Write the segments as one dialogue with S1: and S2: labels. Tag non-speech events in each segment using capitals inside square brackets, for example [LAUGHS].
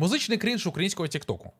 S1: Музичний крінж українського Тіктоку.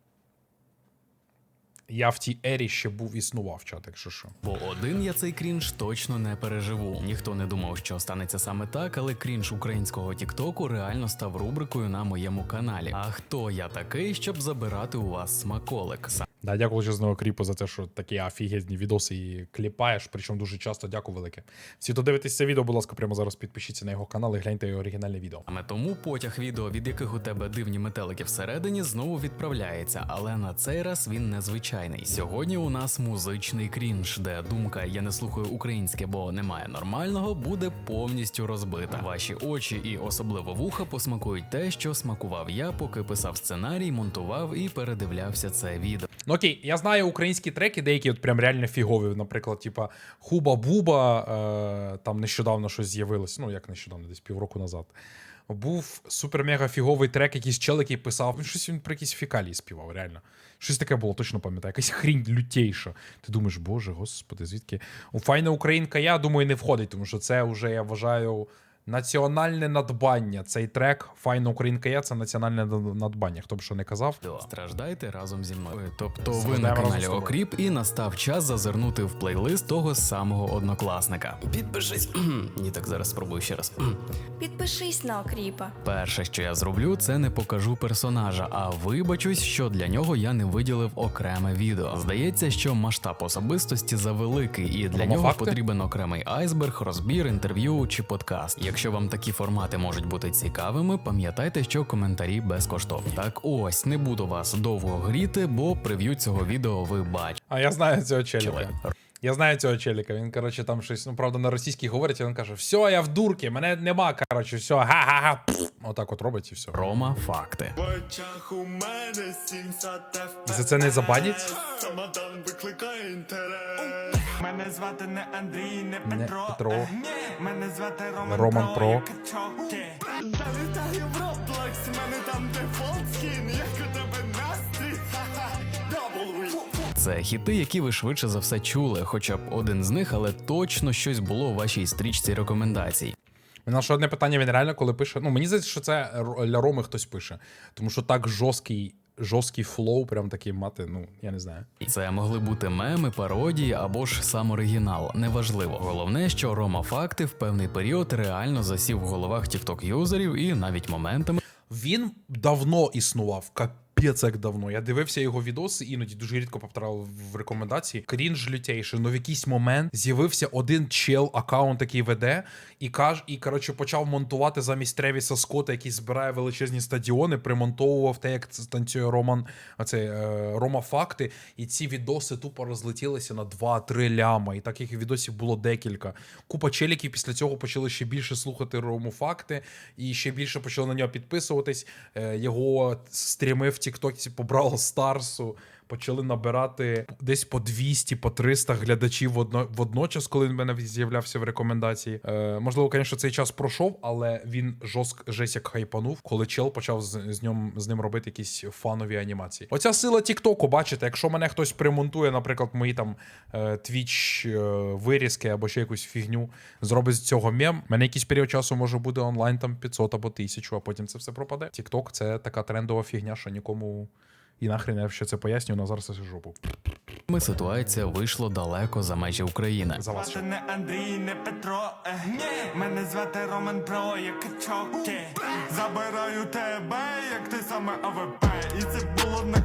S1: Я в тій ері ще був існував чат, якщо що.
S2: Бо один я цей крінж точно не переживу. Ніхто не думав, що станеться саме так, але крінж українського Тіктоку реально став рубрикою на моєму каналі. А хто я такий, щоб забирати у вас смаколик?
S1: Да, дякую величезного кріпу за те, що такі офігезні відоси і кліпаєш. Причому дуже часто дякую велике. Всі, хто дивитесь це відео, будь ласка, прямо зараз підпишіться на його канал і гляньте його оригінальне відео.
S2: Саме тому потяг відео, від яких у тебе дивні метелики всередині, знову відправляється, але на цей раз він незвичайний. Сьогодні у нас музичний крінж, де думка я не слухаю українське, бо немає нормального, буде повністю розбита. Ваші очі і особливо вуха посмакують те, що смакував я, поки писав сценарій, монтував і передивлявся це відео.
S1: Ну окей, я знаю українські треки, деякі от прям реально фігові. Наприклад, типа Хуба-Буба, е, там нещодавно щось з'явилось, ну як нещодавно, десь півроку назад. Був супер-мега фіговий трек, якийсь чел, який писав. Ну, щось він про якісь фекалії співав, реально. Щось таке було, точно пам'ятаю. Якась хрінь лютейша. Ти думаєш, боже, господи, звідки? У Файна Українка, я думаю, не входить, тому що це вже я вважаю. Національне надбання. Цей трек Файна Українка я це національне надбання. Хто б що не казав.
S2: Страждайте разом зі мною. Тобто ви на каналі. Окріп, і настав час зазирнути в плейлист того самого однокласника. Підпишись. [CLEARS THROAT] Ні, так зараз спробую ще раз. [CLEARS THROAT]
S3: Підпишись на окріпа.
S2: Перше, що я зроблю, це не покажу персонажа, а вибачусь, що для нього я не виділив окреме відео. Здається, що масштаб особистості завеликий, і для
S1: Воно
S2: нього
S1: факти?
S2: потрібен окремий айсберг, розбір, інтерв'ю чи подкаст. Якщо вам такі формати можуть бути цікавими, пам'ятайте, що коментарі безкоштовні. Так ось не буду вас довго гріти, бо прев'ю цього відео ви бачите.
S1: А я знаю цього челіка. Я знаю цього челіка. Він, коротше, там щось, ну правда, на російській говорить, і він каже: все, я в дурці, мене нема, коротше, все, га-га-га. Отак от робить і все.
S2: Рома, факти.
S4: В очах у мене
S1: І за це не забанять?
S4: Самодан викликає інтерес. Мене звати не Андрій, не
S1: Не
S4: Петро.
S1: Петро.
S4: Е, Мене звати Роман,
S1: Роман Про.
S4: Залітаю в Roblox, мене там дефолт скін, як у тебе настрій.
S2: Це хіти, які ви швидше за все чули, хоча б один з них, але точно щось було у вашій стрічці рекомендацій.
S1: У нас ще одне питання, він реально коли пише. Ну, мені здається, що це для Роми хтось пише. Тому що так жорсткий, жорсткий флоу, прям такий мати, ну, я не знаю.
S2: Це могли бути меми, пародії або ж сам оригінал. Неважливо. Головне, що Рома Факти в певний період реально засів в головах тікток юзерів і навіть моментами
S1: Він давно існував, капець як давно. Я дивився його відоси, іноді дуже рідко повторяв в рекомендації. Крінж лютейший. Ну в якийсь момент з'явився один чел, аккаунт, який веде, і каже, і коротше почав монтувати замість Тревіса Скотта, який збирає величезні стадіони, примонтовував те, як це танцює Роман, оцей, е, Рома Факти. І ці відоси тупо розлетілися на 2-3 ляма. І таких відосів було декілька. Купа челіків після цього почали ще більше слухати Рому Факти, і ще більше почали на нього підписуватись. Е, Його стріми в Тіктоці по Бравл Старсу почали набирати десь по 200, по 300 глядачів водно, водночас, коли він мене з'являвся в рекомендації. Е, можливо, звісно, цей час пройшов, але він жорстко жесть як хайпанув, коли чел почав з, з, ньом, з ним робити якісь фанові анімації. Оця сила Тіктоку, бачите, якщо мене хтось примонтує, наприклад, мої там твіч вирізки або ще якусь фігню, зробить з цього мем, мене якийсь період часу може буде онлайн там 500 або 1000, а потім це все пропаде. Тікток це така трендова фігня, що нікому. І нахрен я ще це пояснюю, на зараз це жопу.
S2: ситуація вийшла далеко за межі України.
S1: За вас ще.
S4: Не Андрій, не Петро. Е. Мене звати Роман Про, як Качок. Забираю тебе, як ти саме АВП. І це було на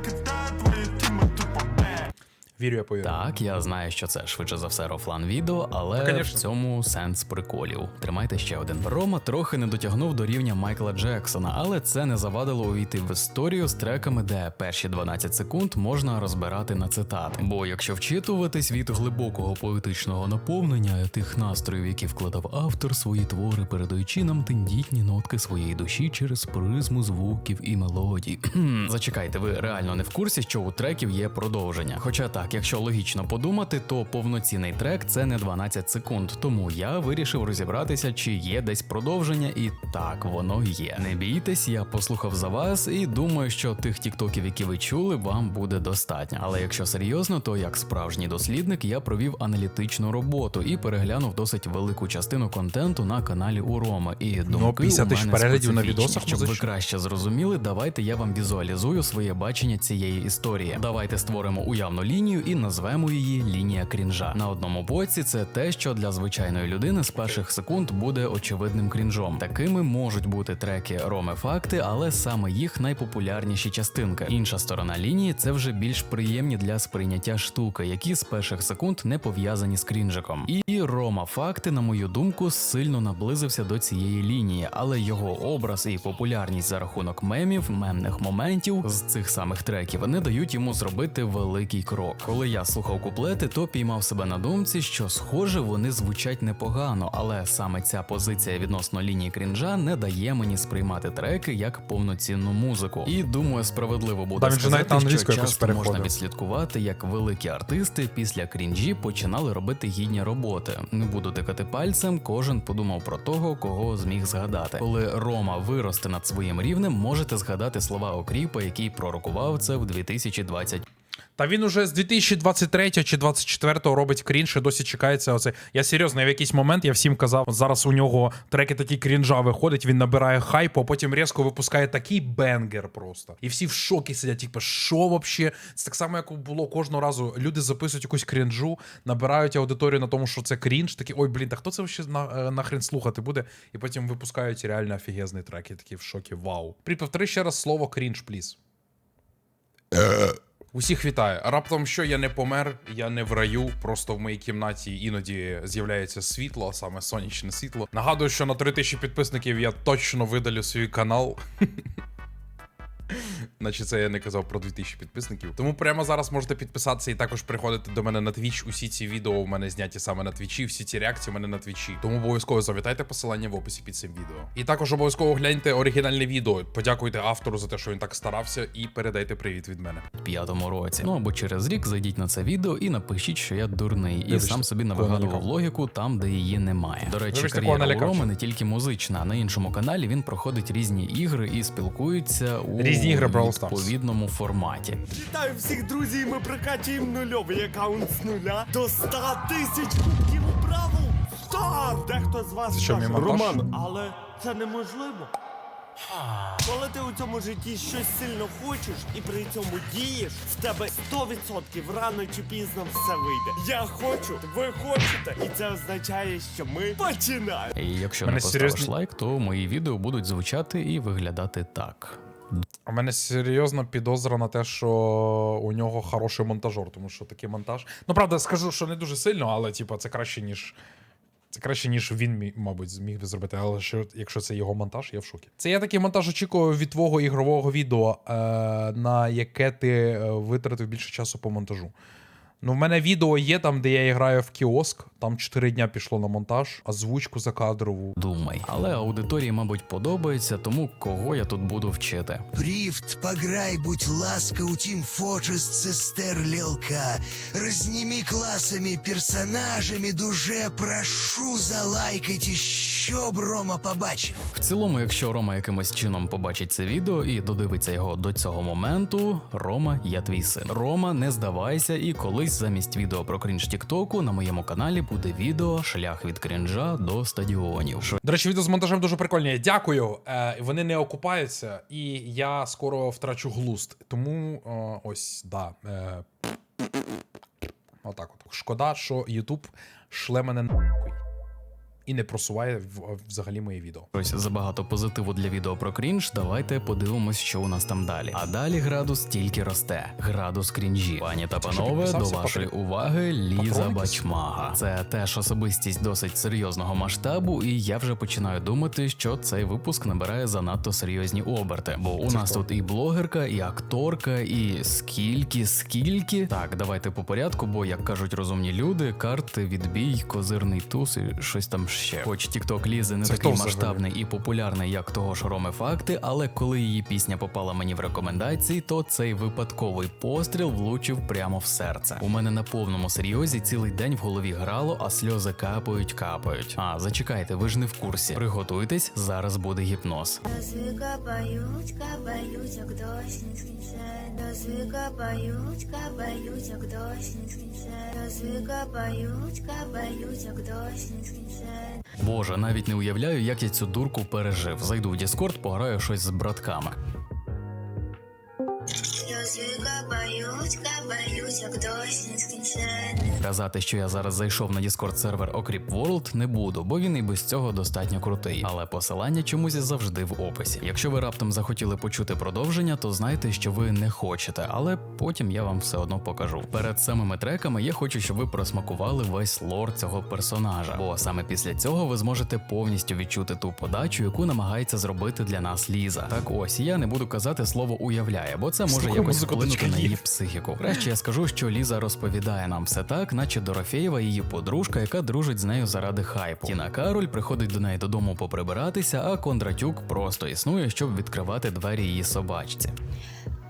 S1: Вірю, я повірю.
S2: Так, я знаю, що це швидше за все рофлан відео, але
S1: Та,
S2: в цьому сенс приколів. Тримайте ще один. Рома трохи не дотягнув до рівня Майкла Джексона, але це не завадило увійти в історію з треками, де перші 12 секунд можна розбирати на цитати. Бо якщо вчитуватись від глибокого поетичного наповнення тих настроїв, які вкладав автор свої твори, передаючи нам тендітні нотки своєї душі через призму звуків і мелодій. [CLEARS THROAT] Зачекайте, ви реально не в курсі, що у треків є продовження. Хоча так, Так, якщо логічно подумати, то повноцінний трек це не 12 секунд. Тому я вирішив розібратися, чи є десь продовження, і так воно є. Не бійтесь, я послухав за вас і думаю, що тих тіктоків, які ви чули, вам буде достатньо. Але якщо серйозно, то як справжній дослідник я провів аналітичну роботу і переглянув досить велику частину контенту на каналі у Роми. І думки
S1: 50
S2: у мене
S1: переглядів на відосах
S2: Щоб ви краще зрозуміли, давайте я вам візуалізую своє бачення цієї історії. Давайте створимо уявну лінію і назвемо її лінія крінжа. На одному боці це те, що для звичайної людини з перших секунд буде очевидним крінжом. Такими можуть бути треки Роми Факти, але саме їх найпопулярніші частинки. Інша сторона лінії це вже більш приємні для сприйняття штуки, які з перших секунд не пов'язані з крінжиком. І Рома Факти, на мою думку, сильно наблизився до цієї лінії, але його образ і популярність за рахунок мемів, мемних моментів з цих самих треків не дають йому зробити великий крок. Коли я слухав куплети, то піймав себе на думці, що схоже вони звучать непогано, але саме ця позиція відносно лінії крінжа не дає мені сприймати треки як повноцінну музику. І думаю, справедливо буде
S1: Та він навіть
S2: сказати,
S1: на
S2: що часто можна відслідкувати, як великі артисти після крінжі починали робити гідні роботи. Не буду тикати пальцем, кожен подумав про того, кого зміг згадати. Коли Рома виросте над своїм рівнем, можете згадати слова Окріпа, який пророкував це в 2020
S1: Та він уже з 2023 чи 2024 робить крінж і досі чекається. Оце. Я серйозно, я в якийсь момент я всім казав, зараз у нього треки такі крінжа виходять, він набирає хайпу, а потім різко випускає такий бенгер просто. І всі в шокі сидять, типу, що вообще? Це так само, як було кожного разу. Люди записують якусь крінжу, набирають аудиторію на тому, що це крінж. Такі, ой, блін, та хто це вообще на, е, нахрен слухати буде? І потім випускають реально офігезний трек. І такі в шокі. Вау. При повтори ще раз слово крінж, пліз. Усіх вітаю. Раптом що я не помер, я не в раю. Просто в моїй кімнаті іноді з'являється світло, саме сонячне світло. Нагадую, що на 3000 підписників я точно видалю свій канал. [LAUGHS] Наче це я не казав про 2000 підписників. Тому прямо зараз можете підписатися і також приходити до мене на Twitch. Усі ці відео у мене зняті саме на Твічі, всі ці реакції у мене на Твічі. Тому обов'язково завітайте посилання в описі під цим відео. І також обов'язково гляньте оригінальне відео. Подякуйте автору за те, що він так старався, і передайте привіт від мене.
S2: п'ятому році. Ну або через рік зайдіть на це відео і напишіть, що я дурний, і сам собі навигадував логіку там, де її немає. До речі,
S1: Вибачте,
S2: кар'єра у Роми не тільки музична. На іншому каналі він проходить різні ігри і спілкується у
S1: Різні ігри Brawl Stars.
S2: відповідному форматі.
S5: Вітаю всіх друзів, ми прокачуємо нульовий аккаунт з нуля до 100 тисяч кубків у Бравл Стар! Дехто з вас
S1: що,
S5: скаже,
S1: мій?
S5: Роман, але це неможливо. Коли ти у цьому житті щось сильно хочеш і при цьому дієш, в тебе 100% рано чи пізно все вийде. Я хочу, ви хочете, і це означає, що ми починаємо.
S2: І якщо
S1: Мене
S2: не поставиш
S1: серйозно-
S2: лайк, то мої відео будуть звучати і виглядати так.
S1: У мене серйозна підозра на те, що у нього хороший монтажер, тому що такий монтаж. Ну, правда, скажу, що не дуже сильно, але типу, це краще, ніж. Це краще, ніж він, мабуть, зміг би зробити. Але що, якщо це його монтаж, я в шокі. Це я такий монтаж очікував від твого ігрового відео, е, на яке ти е, витратив більше часу по монтажу. Ну, в мене відео є там, де я граю в кіоск. Там 4 дня пішло на монтаж, озвучку закадрову.
S2: Думай, але аудиторії, мабуть, подобається, тому кого я тут буду вчити.
S6: Прифт, пограй, будь ласкав, Team Fortress Сестер Лілка. Разними класами, персонажами, дуже прошу залайкайте, щоб Рома побачив.
S2: В цілому, якщо Рома якимось чином побачить це відео і додивиться його до цього моменту, Рома, я твій син. Рома, не здавайся, і колись замість відео про крінж Тіктоку на моєму каналі буде відео Шлях від крінжа до стадіонів.
S1: До речі, відео з монтажем дуже прикольні. Дякую. Е, вони не окупаються, і я скоро втрачу глуст. Тому е, ось, да. Е, отак от. Шкода, що Ютуб шле мене нахуй. І не просуває взагалі мої відео.
S2: Ось забагато позитиву для відео про крінж. Давайте подивимось, що у нас там далі. А далі градус тільки росте. Градус крінжі. Пані та панове, до вашої уваги Ліза Бачмага. Це теж особистість досить серйозного масштабу, і я вже починаю думати, що цей випуск набирає занадто серйозні оберти. Бо у нас
S1: хто?
S2: тут і блогерка, і акторка, і скільки, скільки. Так, давайте по порядку, бо як кажуть розумні люди, карти, відбій, козирний туз і щось там ще. Хоч TikTok Лізи не
S1: Це
S2: такий масштабний і популярний, як того ж Роми Факти, але коли її пісня попала мені в рекомендації, то цей випадковий постріл влучив прямо в серце. У мене на повному серйозі цілий день в голові грало, а сльози капають, капають. А зачекайте, ви ж не в курсі. Приготуйтесь, зараз буде гіпноз.
S3: Дози капають, капають, як дощ не скінче. Дози капають, капають, як дощ не скінче. Дози капають, капають, як дощ не скінче.
S2: Боже, навіть не уявляю, як я цю дурку пережив. Зайду в Діскорд, пограю щось з братками. Казати, що я зараз зайшов на Discord сервер Окріп World не буду, бо він і без цього достатньо крутий. Але посилання чомусь завжди в описі. Якщо ви раптом захотіли почути продовження, то знайте, що ви не хочете, але потім я вам все одно покажу. Перед самими треками я хочу, щоб ви просмакували весь лор цього персонажа, бо саме після цього ви зможете повністю відчути ту подачу, яку намагається зробити для нас Ліза. Так ось я не буду казати слово уявляє, бо це може
S1: Слухай
S2: якось вплинути на її психіку. Краще я скажу, що Ліза розповідає нам все так, наче Дорофєєва її подружка, яка дружить з нею заради хайпу. Тіна Кароль приходить до неї додому поприбиратися, а Кондратюк просто існує, щоб відкривати двері її собачці.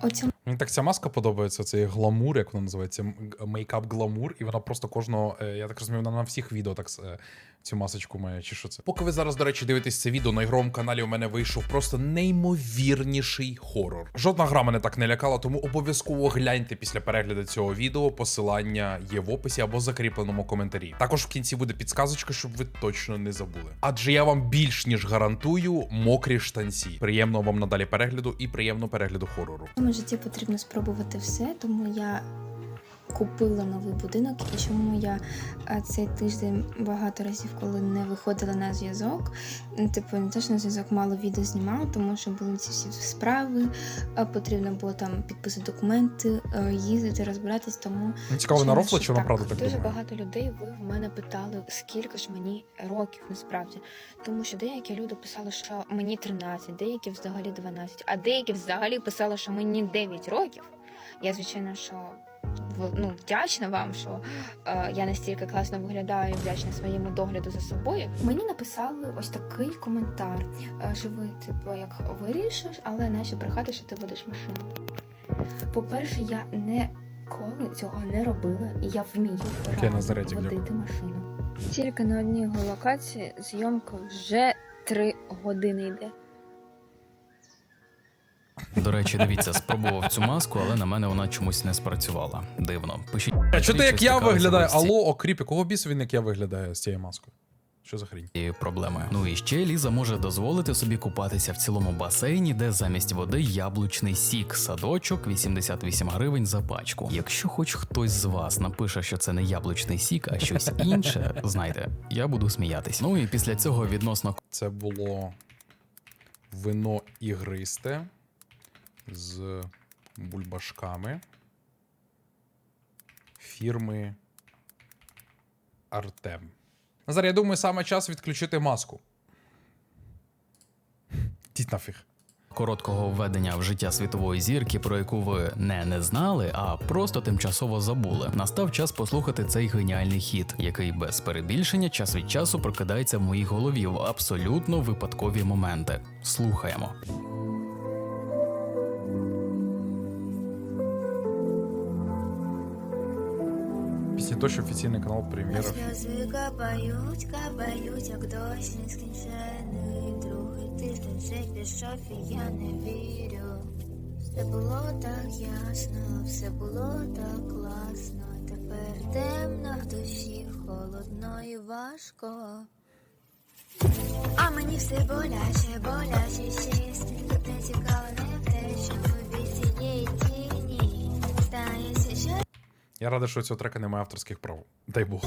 S3: Оцю
S1: Мені так ця маска подобається, цей гламур, як вона називається, мейкап гламур, і вона просто кожного, е, я так розумію, вона на всіх відео так е, цю масочку має, чи що це. Поки ви зараз, до речі, дивитесь це відео, на ігровому каналі у мене вийшов просто неймовірніший хорор. Жодна гра мене так не лякала, тому обов'язково гляньте після перегляду цього відео. Посилання є в описі або закріпленому коментарі. Також в кінці буде підсказочка, щоб ви точно не забули. Адже я вам більш ніж гарантую мокрі штанці. Приємного вам надалі перегляду і приємного перегляду хорору.
S7: В цьому житті потрібно спробувати все, тому я купила новий будинок і чому я е, цей тиждень багато разів, коли не виходила на зв'язок. Типу, не те, що на зв'язок мало відео знімала, тому що були ці всі справи, потрібно було там підписати документи, е, їздити, розбиратись, тому
S1: Ну, Цікаво, на
S7: не
S1: рофла, чи вона правда так
S8: Дуже багато людей ви в мене питали, скільки ж мені років насправді. Тому що деякі люди писали, що мені 13, деякі взагалі 12, а деякі взагалі писали, що мені 9 років. Я, звичайно, що ну, вдячна вам, що е, я настільки класно виглядаю, вдячна своєму догляду за собою.
S7: Мені написали ось такий коментар, е, що типу, як вирішиш, але наче брехати, що ти водиш машину. По-перше, я ніколи цього не робила, і я вмію
S1: дякую.
S7: водити машину.
S8: Тільки на одній локації зйомка вже 3 години йде.
S2: До речі, дивіться, спробував цю маску, але на мене вона чомусь не спрацювала. Дивно. Пишіть.
S1: А що ти як я виглядаю? Алло, окріп, якого бісу він як я виглядаю з цією маскою? Що за хрінь?
S2: цією проблемою. Ну і ще Ліза може дозволити собі купатися в цілому басейні, де замість води яблучний сік, садочок 88 гривень за пачку. Якщо хоч хтось з вас напише, що це не яблучний сік, а щось інше, знайте, я буду сміятись. Ну і після цього відносно
S1: Це було вино ігристе з бульбашками фірми Артем. Назар, я думаю, саме час відключити маску. Діть нафіг.
S2: короткого введення в життя світової зірки, про яку ви не не знали, а просто тимчасово забули. Настав час послухати цей геніальний хіт, який без перебільшення час від часу прокидається в моїй голові в абсолютно випадкові моменти. Слухаємо.
S1: Що офіційний канал прем'єра.
S3: Сльози капають, капають, як дощ нескінчений. Другий тиждень вже пішов, і я не вірю. Все було так ясно, все було так класно. Тепер темно в душі, холодно і важко. А мені все боляче, боляче щастя. Тут не цікаво, не те, що
S1: Я радий, що цього трека немає авторських прав. Дай Бог.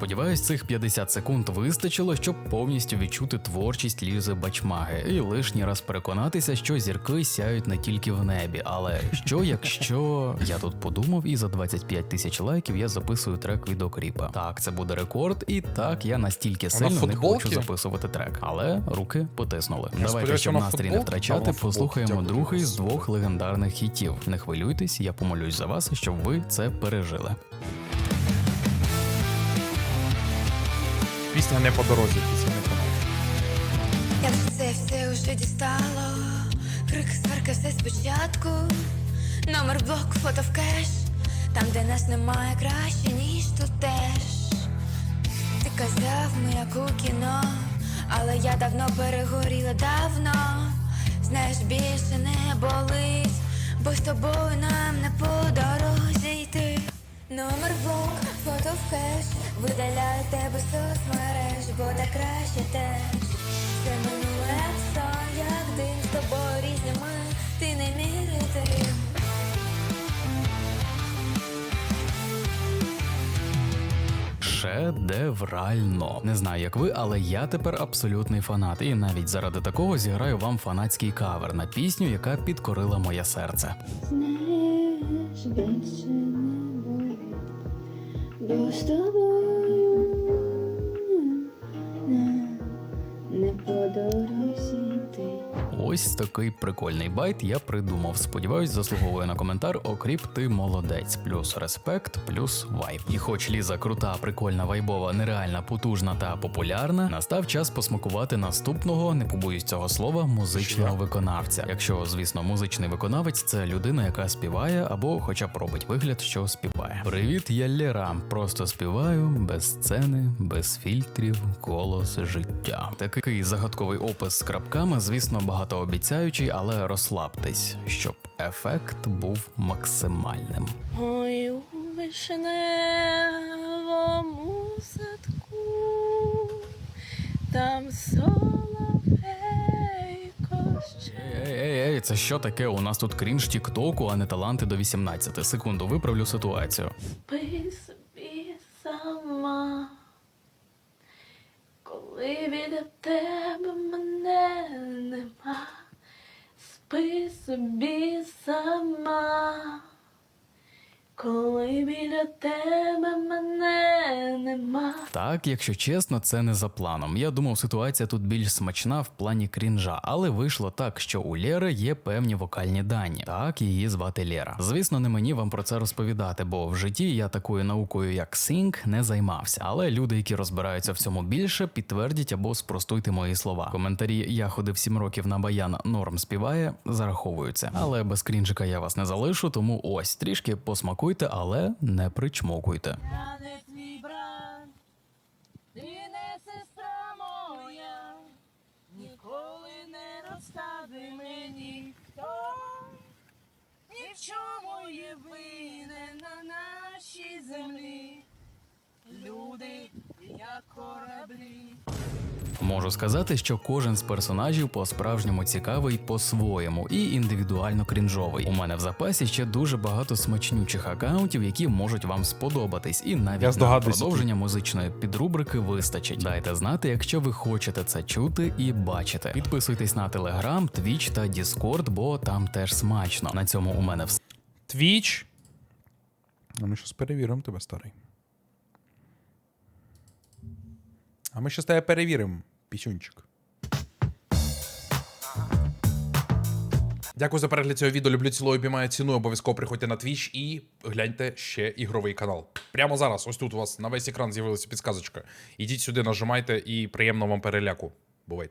S2: Сподіваюсь, цих 50 секунд вистачило, щоб повністю відчути творчість Лізи Бачмаги і лишній раз переконатися, що зірки сяють не тільки в небі. Але що [LAUGHS] якщо я тут подумав, і за 25 тисяч лайків я записую трек від окріпа. Так, це буде рекорд, і так я настільки сильно не хочу записувати трек. Але руки потиснули. Давайте, щоб
S1: вона
S2: настрій не втрачати, послухаємо
S1: Дякую.
S2: другий з двох легендарних хітів. Не хвилюйтесь, я помолюсь за вас, щоб ви це пережили.
S1: Пісня не по дорозі, пісня не по.
S3: Як же все уже дістало, крик сварка все спочатку, номер блок, фото в кеш, там, де нас немає краще, ніж тут теж. Ти казав, ми як у кіно, але я давно перегоріла давно. Знаєш, більше не болить, бо з тобою Номер блок, фото в хеш, видаляю тебе з соцмереж, бо так краще теж. Це минуле як сон, як дим з тобою різними, ти не мірити.
S2: Шедеврально. Не знаю, як ви, але я тепер абсолютний фанат, і навіть заради такого зіграю вам фанатський кавер на пісню, яка підкорила моє серце.
S7: Знаєш, більше бо з
S2: Ось такий прикольний байт я придумав. Сподіваюсь, заслуговує на коментар. Окріп, ти молодець. Плюс респект, плюс вайб. І хоч ліза крута, прикольна, вайбова, нереальна, потужна та популярна, настав час посмакувати наступного, не побоюсь цього слова, музичного виконавця. Якщо, звісно, музичний виконавець це людина, яка співає або хоча б робить вигляд, що співає. Привіт, я Лера. Просто співаю без сцени, без фільтрів, голос життя. Такий загадковий опис з крапками, звісно, багатообіцяючий, але розслабтесь, щоб ефект був максимальним.
S9: Ой, у вишневому садку, там соловейко ще.
S2: Ей, ей, ей, це що таке? У нас тут крінж тіктоку, а не таланти до 18. Секунду, виправлю ситуацію.
S9: Спи собі сама, коли біля тебе мене нема, спи собі сама, коли біля тебе мене нема.
S2: Так, якщо чесно, це не за планом. Я думав, ситуація тут більш смачна в плані крінжа, але вийшло так, що у Лєри є певні вокальні дані. Так, її звати Лєра. Звісно, не мені вам про це розповідати, бо в житті я такою наукою, як синг, не займався. Але люди, які розбираються в цьому більше, підтвердять або спростуйте мої слова. Коментарі я ходив 7 років на баян, норм співає, зараховуються. Але без крінжика я вас не залишу, тому ось трішки посмакуйте, але не причмокуйте.
S9: Я не твій брат, ти не сестра моя, ніколи не розстави мені хто, ні в чому є винен на нашій землі. Люди, як кораблі.
S2: Можу сказати, що кожен з персонажів по-справжньому цікавий по-своєму і індивідуально крінжовий. У мене в запасі ще дуже багато смачнючих акаунтів, які можуть вам сподобатись, і навіть
S1: Я
S2: на продовження музичної підрубрики вистачить. Дайте знати, якщо ви хочете це чути і бачити. Підписуйтесь на Telegram, Twitch та Discord, бо там теж смачно. На цьому у мене все.
S1: Твіч. А ми щось перевіримо тебе, старий. А ми щось тебе перевіримо, пісюнчик. Дякую за перегляд цього відео. Люблю цілою обіймаю ціну. Обов'язково приходьте на Twitch і гляньте ще ігровий канал. Прямо зараз, ось тут у вас на весь екран з'явилася підсказочка. Ідіть сюди, нажимайте і приємного вам переляку. Бувайте.